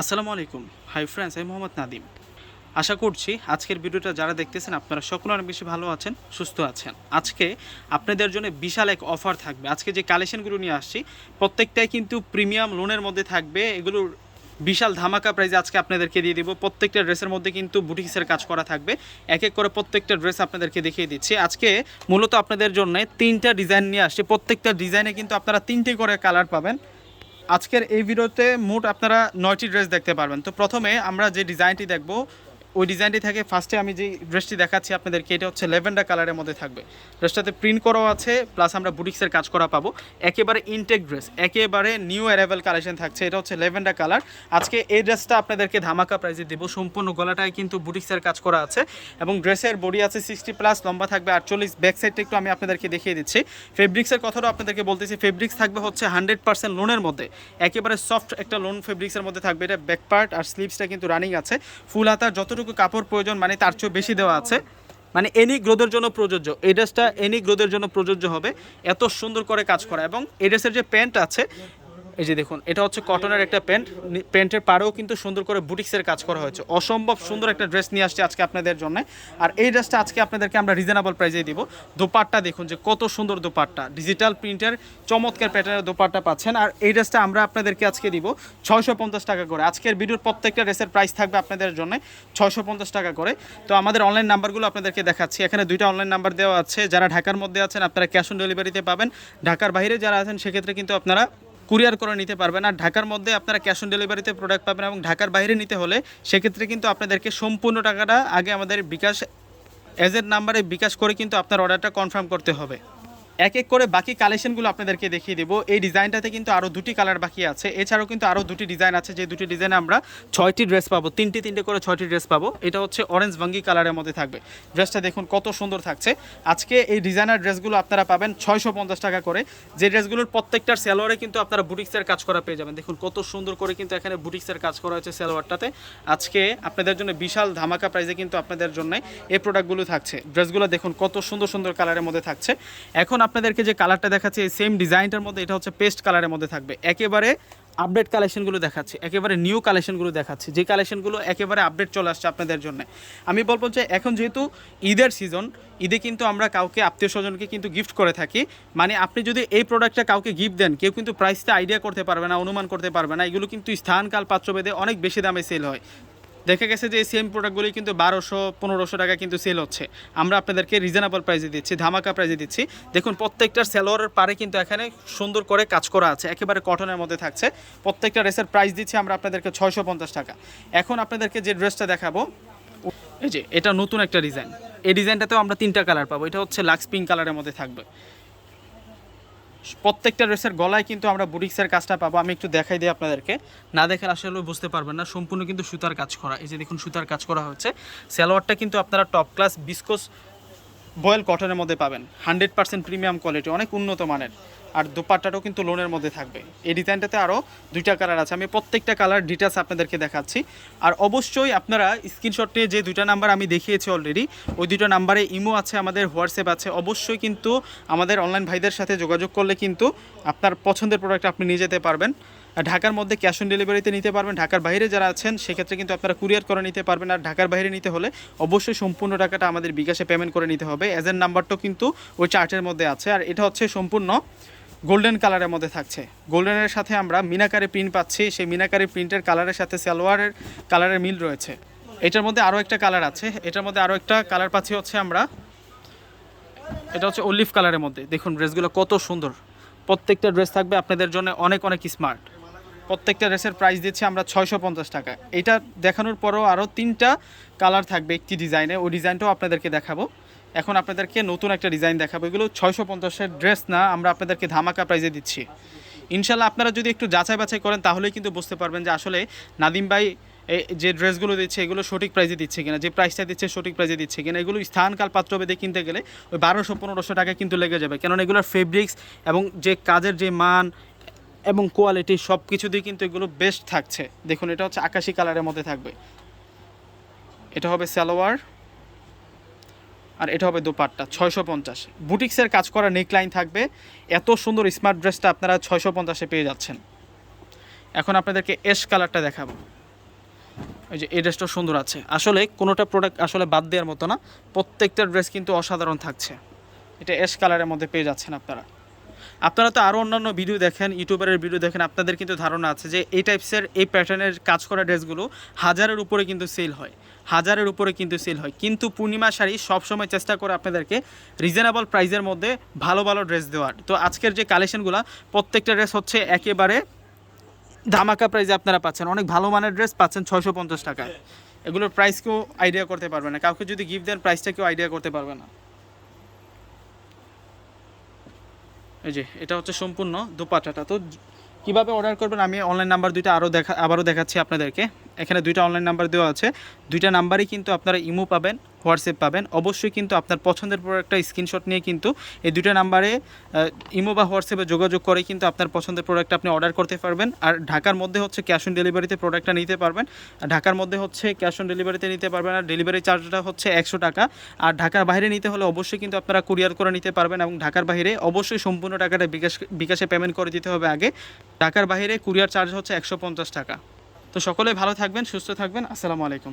আসসালামু আলাইকুম। Hi friends আমি মোহাম্মদ নাদিম আশা করছি আজকের ভিডিওটা যারা দেখতেছেন, আপনারা সকলে অনেক বেশি ভালো আছেন, সুস্থ আছেন। আজকে আপনাদের জন্য বিশাল এক অফার থাকবে। আজকে যে কালেকশনগুলো নিয়ে আসছি, প্রত্যেকটাই কিন্তু প্রিমিয়াম লোনের মধ্যে থাকবে। এগুলোর বিশাল ধামাকা প্রাইজ আজকে আপনাদেরকে দিয়ে দিব। প্রত্যেকটা ড্রেসের মধ্যে কিন্তু বুটিক্সের কাজ করা থাকবে। এক এক করে প্রত্যেকটা ড্রেস আপনাদেরকে দেখিয়ে দিচ্ছি। আজকে মূলত আপনাদের জন্য তিনটা ডিজাইন নিয়ে আসছি। প্রত্যেকটা ডিজাইনে কিন্তু আপনারা তিনটে করে কালার পাবেন। আজকের এই ভিডিওতে মোট আপনারা নয়টি ড্রেস দেখতে পারবেন। তো প্রথমে আমরা যে ডিজাইনটি দেখব ওই ডিজাইনটি থাকে। ফার্স্টে আমি যে ড্রেসটি দেখাচ্ছি আপনাদেরকে, এটা হচ্ছে লেভেন্ডার কালারের মধ্যে থাকবে। ড্রেসটাতে প্রিন্ট করাও আছে প্লাস আমরা বুটিক্সের কাজ করা পাবো। একেবারে ইনটেক ড্রেস একেবারে নিউ অ্যারাইভেল কালেকশন থাকছে, এটা হচ্ছে লেভেন্ডার কালার আজকে এই ড্রেসটা আপনাদেরকে ধামাকা প্রাইজে দেবো। সম্পূর্ণ গলাটায় কিন্তু বুটিক্সের কাজ করা আছে এবং ড্রেসের বডি আছে সিক্সটি প্লাস লম্বা থাকবে আটচল্লিশ। ব্যাক সাইডটা একটু আমি আপনাদেরকে দেখিয়ে দিচ্ছি। ফেব্রিক্সের কথাটাও আপনাদেরকে বলতেছি ফেব্রিক্স থাকবে হচ্ছে হান্ড্রেড পার্সেন্ট লোনের মধ্যে। একেবারে সফট একটা লোন ফেব্রিক্সের মধ্যে থাকবে। এটা ব্যাক পার্ট আর স্লিভসটা কিন্তু রানিং আছে। ফুল হাতার যতটুকু কাপড় প্রয়োজন মানে তার চেয়েও বেশি দেওয়া আছে। মানে এনি গ্রোদের জন্য প্রযোজ্য। এই ড্রেসটা এনি গ্রোদের জন্য প্রযোজ্য হবে। এত সুন্দর করে কাজ করা। এবং এই ড্রেসের যে প্যান্ট আছে এই যে দেখুন, এটা হচ্ছে কটনের একটা প্যান্ট। প্যান্টের পাড়েও কিন্তু সুন্দর করে বুটিক্সের কাজ করা হয়েছে। অসম্ভব সুন্দর একটা ড্রেস নিয়ে আসছে আজকে আপনাদের জন্য। আর এই ড্রেসটা আজকে আপনাদেরকে আমরা রিজনেবল প্রাইসে দিব। দোপাট্টা দেখুন যে কত সুন্দর দোপাট্টা। ডিজিটাল প্রিন্টের চমৎকার প্যাটার্নের দোপাট্টা পাচ্ছেন। আর এই ড্রেসটা আমরা আপনাদেরকে আজকে দিব ছয়শো পঞ্চাশ টাকা করে। আজকের ভিডিওর প্রত্যেকটা ড্রেসের প্রাইস থাকবে আপনাদের জন্য ছয়শো পঞ্চাশ টাকা করে। তো আমাদের অনলাইন নাম্বারগুলো আপনাদেরকে দেখাচ্ছি। এখানে দুইটা অনলাইন নাম্বার দেওয়া আছে। যারা ঢাকার মধ্যে আছেন, আপনারা ক্যাশ অন ডেলিভারিতে পাবেন। ঢাকার বাইরে যারা আছেন, সেক্ষেত্রে কিন্তু আপনারা কুরিয়ার করে নিতে পারবেন। আর ঢাকার মধ্যে আপনারা ক্যাশ অন ডেলিভারিতে প্রোডাক্ট পাবেন এবং ঢাকার বাইরে নিতে হলে সেক্ষেত্রে কিন্তু আপনাদেরকে সম্পূর্ণ টাকাটা আগে আমাদের বিকাশ এজেন্ট নাম্বারে বিকাশ করে কিন্তু আপনার অর্ডারটা কনফার্ম করতে হবে। এক এক করে বাকি কালেকশনগুলো আপনাদেরকে দেখিয়ে দেবো। এই ডিজাইনটাতে কিন্তু আরও দুটি কালার বাকি আছে। এছাড়াও কিন্তু আরও দুটি ডিজাইন আছে। যে দুটি ডিজাইনে আমরা ছয়টি ড্রেস পাবো। তিনটি তিনটে করে ছয়টি ড্রেস পাবো। এটা হচ্ছে অরেঞ্জ ভাঙ্গি কালারের মধ্যে থাকবে। ড্রেসটা দেখুন কত সুন্দর থাকছে। আজকে এই ডিজাইনার ড্রেসগুলো আপনারা পাবেন ছয়শো পঞ্চাশ টাকা করে। যে ড্রেসগুলোর প্রত্যেকটার স্যালোয়ারে কিন্তু আপনারা বুটিক্সের কাজ করা পেয়ে যাবেন। দেখুন কত সুন্দর করে কিন্তু এখানে বুটিক্সের কাজ করা হয়েছে স্যালোয়ারটাতে আজকে আপনাদের জন্য বিশাল ধামাকা প্রাইজে কিন্তু আপনাদের জন্য এই প্রোডাক্টগুলো থাকছে। ড্রেসগুলো দেখুন কত সুন্দর সুন্দর কালারের মধ্যে থাকছে। এখন আপনাদেরকে যে কালারটা দেখাচ্ছে, এই সেম ডিজাইনটার মধ্যে এটা হচ্ছে পেস্ট কালারের মধ্যে থাকবে। একেবারে আপডেট কালেকশনগুলো দেখাচ্ছি, একেবারে নিউ কালেকশনগুলো দেখাচ্ছি। যে কালেকশনগুলো একেবারে আপডেট চলে আসছে আপনাদের জন্য। আমি বলব যে এখন যেহেতু ঈদের সিজন ঈদে কিন্তু আমরা কাউকে আত্মীয় স্বজনকে কিন্তু গিফট করে থাকি। মানে আপনি যদি এই প্রোডাক্টটা কাউকে গিফট দেন, কেউ কিন্তু প্রাইসটা আইডিয়া করতে পারবে না, অনুমান করতে পারবে না। এগুলো কিন্তু স্থান স্থানকাল পাত্রভেদে অনেক বেশি দামে সেল হয়। দেখা গেছে যে সেম প্রোডাক্টগুলি কিন্তু বারোশো, পনেরোশো টাকা কিন্তু সেল হচ্ছে। আমরা আপনাদেরকে রিজনেবল প্রাইসে দিচ্ছি, ধামাকা প্রাইসে দিচ্ছি। দেখুন প্রত্যেকটার সেলোয়ারের পারে কিন্তু এখানে সুন্দর করে কাজ করা আছে, একেবারে কটনের মধ্যে থাকছে। প্রত্যেকটা ড্রেসের প্রাইস দিচ্ছি আমরা আপনাদেরকে ছয়শো পঞ্চাশ টাকা। এখন আপনাদেরকে যে ড্রেসটা দেখাবো, এই যে, এটা নতুন একটা ডিজাইন এই ডিজাইনটাতেও আমরা তিনটা কালার পাবো, এটা হচ্ছে লাক্স পিঙ্ক কালারের মধ্যে থাকবে। প্রত্যেকটা রেসের গলায় কিন্তু আমরা বুটিক্সের কাজটা পাবো। আমি একটু দেখাই দিই আপনাদেরকে। না দেখে আসলে বুঝতে পারবেন না, সম্পূর্ণ কিন্তু সুতার কাজ করা। এই যে দেখুন, সুতার কাজ করা হচ্ছে। সালোয়ারটা কিন্তু আপনারা টপ ক্লাস বিস্কোস বয়েল কটনের মধ্যে পাবেন। হান্ড্রেড পার্সেন্ট প্রিমিয়াম কোয়ালিটি, অনেক উন্নত মানের। আর দোপাট্টাটাও কিন্তু লোনের মধ্যে থাকবে। এই ডিজাইনটাতে আরও দুইটা কালার আছে। আমি প্রত্যেকটা কালার ডিটেলস আপনাদেরকে দেখাচ্ছি। আর অবশ্যই আপনারা স্ক্রিনশট নিয়ে যে দুইটা নাম্বার আমি দেখিয়েছি অলরেডি ওই দুটো নাম্বারে ইমো আছে, আমাদের হোয়াটসঅ্যাপ আছে। অবশ্যই কিন্তু আমাদের অনলাইন ভাইদের সাথে যোগাযোগ করলে কিন্তু আপনার পছন্দের প্রোডাক্ট আপনি নিয়ে যেতে পারবেন। ঢাকার মধ্যে ক্যাশ অন ডেলিভারিতে নিতে পারবেন। ঢাকার বাইরে যারা আছেন, সেক্ষেত্রে কিন্তু আপনারা কুরিয়ার করে নিতে পারবেন। আর ঢাকার বাইরে নিতে হলে অবশ্যই সম্পূর্ণ টাকাটা আমাদের বিকাশে পেমেন্ট করে নিতে হবে। এজেন্ট নাম্বারটাও কিন্তু ওই চার্টের মধ্যে আছে। আর এটা হচ্ছে সম্পূর্ণ গোল্ডেন কালারের মধ্যে থাকছে। গোল্ডেনের সাথে আমরা মিনাকারি প্রিন্ট পাচ্ছি। সেই মিনাকারি প্রিন্টের কালারের সাথে সালোয়ারের কালারের মিল রয়েছে। এটার মধ্যে আরও একটা কালার আছে। এটার মধ্যে আরও একটা কালার পাচ্ছি হচ্ছে আমরা, এটা হচ্ছে অলিভ কালারের মধ্যে। দেখুন ড্রেসগুলো কত সুন্দর। প্রত্যেকটা ড্রেস থাকবে আপনাদের জন্য অনেক অনেক স্মার্ট প্রত্যেকটা ড্রেসের প্রাইস দিচ্ছি আমরা ছয়শো পঞ্চাশ টাকা। এটা দেখানোর পরও আরও তিনটা কালার থাকবে একটি ডিজাইনে ওই ডিজাইনটাও আপনাদেরকে দেখাবো। এখন আপনাদেরকে নতুন একটা ডিজাইন দেখাবো। এগুলো ছয়শো পঞ্চাশের ড্রেস না, আমরা আপনাদেরকে ধামাকা প্রাইজে দিচ্ছি। ইনশাল্লাহ আপনারা যদি একটু যাচাই বাছাই করেন, তাহলেই কিন্তু বুঝতে পারবেন যে আসলে নাদিম ভাই যে ড্রেসগুলো দিচ্ছে, এগুলো সঠিক প্রাইজে দিচ্ছে কিনা, যে প্রাইসটা দিচ্ছে সঠিক প্রাইজে দিচ্ছে কিনা, এগুলো স্থানকাল পাত্রভেদে কিনতে গেলে ওই বারোশো পনেরোশো টাকা কিন্তু লেগে যাবে। কেননা এগুলোর ফেব্রিক্স এবং যে কাজের যে মান এবং কোয়ালিটি সব কিছু দিয়ে কিন্তু এগুলো বেস্ট থাকছে। দেখুন, এটা হচ্ছে আকাশি কালারের মধ্যে থাকবে। এটা হবে সালোয়ার, আর এটা হবে দোপাট্টা, ছয়শো পঞ্চাশ। বুটিক্সের কাজ করা নেকলাইন থাকবে। এত সুন্দর স্মার্ট ড্রেসটা আপনারা ছয়শো পঞ্চাশে পেয়ে যাচ্ছেন। এখন আপনাদেরকে এস কালারটা দেখাবো। ওই যে, এই ড্রেসটা সুন্দর আছে। আসলে কোনোটা প্রোডাক্ট আসলে বাদ দেওয়ার মতো না। প্রত্যেকটা ড্রেস কিন্তু অসাধারণ থাকছে। এটা অ্যাশ কালারের মধ্যে পেয়ে যাচ্ছেন আপনারা। আপনারা তো আরও অন্যান্য ভিডিও দেখেন ইউটিউবারের ভিডিও দেখেন, আপনাদের কিন্তু ধারণা আছে যে এই টাইপসের এই প্যাটার্নের কাজ করা ড্রেসগুলো হাজারের উপরে কিন্তু সেল হয়। হাজারের উপরে কিন্তু সেল হয়। কিন্তু পূর্ণিমা শাড়ি সবসময় চেষ্টা করে আপনাদেরকে রিজনেবল প্রাইসের মধ্যে ভালো ভালো ড্রেস দেওয়ার। তো আজকের যে কালেকশনগুলো প্রত্যেকটা ড্রেস হচ্ছে একেবারে ধামাকা প্রাইসে আপনারা পাচ্ছেন। অনেক ভালো মানের ড্রেস পাচ্ছেন ছয়শো পঞ্চাশ টাকায়। এগুলোর প্রাইস কেউ আইডিয়া করতে পারবে না। কাউকে যদি গিফট দেন প্রাইসটা কেউ আইডিয়া করতে পারবে না। এই যে, এটা হচ্ছে সম্পূর্ণ দোপাট্টাটা তো কীভাবে অর্ডার করবেন? আমি অনলাইন নাম্বার দুইটা আরও দেখা আবারও দেখাচ্ছি আপনাদেরকে। এখানে দুইটা অনলাইন নাম্বার দেওয়া আছে। দুইটা নাম্বারই কিন্তু আপনারা ইমো পাবেন। হোয়াটসঅ্যাপ পাবেন। অবশ্যই কিন্তু আপনার পছন্দের প্রোডাক্টটা স্ক্রিনশট নিয়ে কিন্তু এই দুটো নাম্বারে ইমো বা হোয়াটসঅ্যাপে যোগাযোগ করে কিন্তু আপনার পছন্দের প্রোডাক্ট আপনি অর্ডার করতে পারবেন। আর ঢাকার মধ্যে হচ্ছে ক্যাশ অন ডেলিভারিতে প্রোডাক্টটা নিতে পারবেন। আর ঢাকার মধ্যে হচ্ছে ক্যাশ অন ডেলিভারিতে নিতে পারবেন। আর ডেলিভারি চার্জটা হচ্ছে একশো টাকা। আর ঢাকার বাইরে নিতে হলে অবশ্যই কিন্তু আপনারা কুরিয়ার করে নিতে পারবেন এবং ঢাকার বাইরে অবশ্যই সম্পূর্ণ টাকাটা বিকাশ, বিকাশে পেমেন্ট করে দিতে হবে আগে। ঢাকার বাইরে কুরিয়ার চার্জ হচ্ছে একশো পঞ্চাশ টাকা। তো সকলে ভালো থাকবেন, সুস্থ থাকবেন। আসসালামু আলাইকুম।